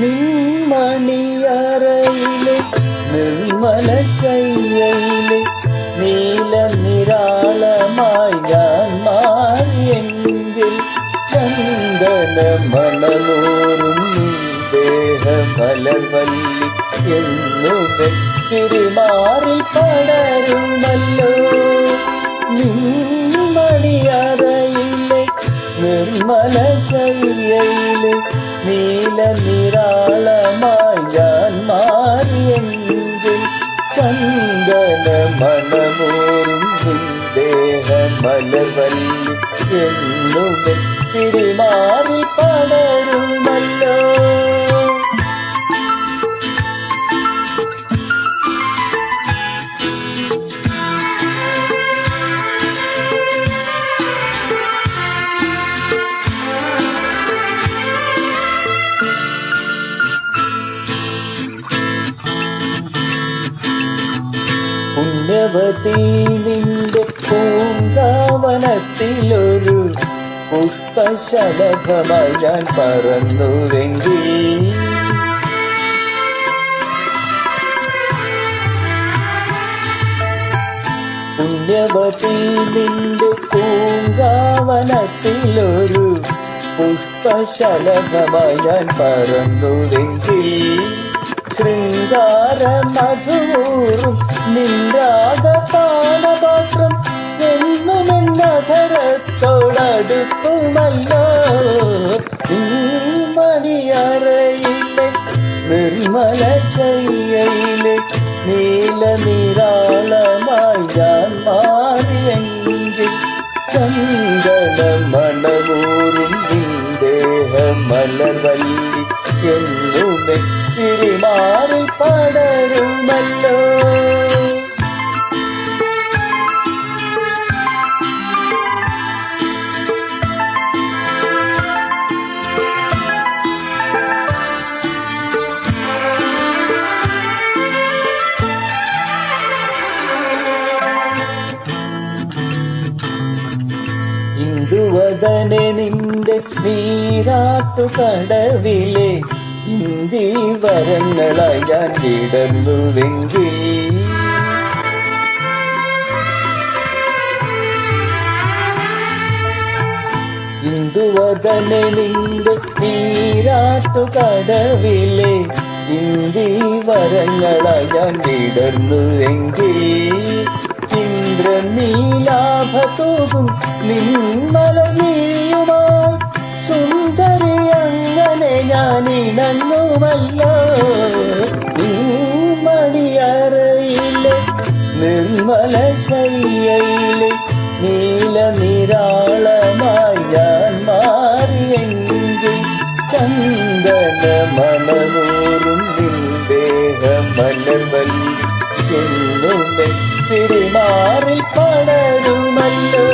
നിൻമണിയറയിലെ നിർമ്മല ശയ്യയിലെ നീല നിരാളമായി ഞാൻ മാറിയെങ്കിൽ ചന്ദന മണമൂറും ദേഹ മലർവല്ലി എന്നുമെ തിരുമാറി പടരുമല്ലോ. നിൻമണിയറയിലെ ദേഹ മലർവല്ലി എന്നുമെ തിരുമാറി പടരുമല്ലോ പുണ്യവതി നിന്റെ പൂങ്കാവനത്തിലൊരു പുഷ്പശലഭമായി ഞാൻ പറന്നുവെങ്കിൽ. പുണ്യവതി നിന്റെ പൂങ്കാവനത്തിലൊരു പുഷ്പശലഭമായി ഞാൻ പറന്നുവെങ്കിൽ. ശൃംഗാര മധുവൂറും നിൻരാഗപാനപാത്രം എന്നധരത്തോടടുക്കുമല്ലോ മണിയറയിലെ നിർമ്മല ശയ്യയിലെ നീല നിരാളമായി ഞാൻ മാറിയെങ്കിൽ ചന്ദന മണമൂറും നിന്ദേഹ മലർവല്ലി എന്നുമെ തിരുമാറി പടരുമല്ലോ ഇന്ദുവദനെ നിന്റെ നീരാട്ടു കടവിലെ ഇന്ദി വരങ്ങളായി ഞാൻ വിടർന്നുവെങ്കിൽ ഇന്ദുവദനെ നിന്റെ നീരാട്ടു കടവിലെ ഇന്ദി വരങ്ങളായി ഞാൻ വിടർന്നുവെങ്കിൽ ഇന്ദ്രനീലാഭതൂകും നിന്മലമിഴിയുമായി സുന്ദരി അങ്ങനെ ഞാൻ ഇണങ്ങുമല്ലോ. മണിയറയിലെ നിർമ്മല ശയ്യയിലെ നീല നിരാളമായി ഞാൻ മാറിയെങ്കിൽ ചന്ദന മണമൂറും നിന്ദേഹ മലർവല്ലി എന്നുമെ திருமாறில் படருமல்லோ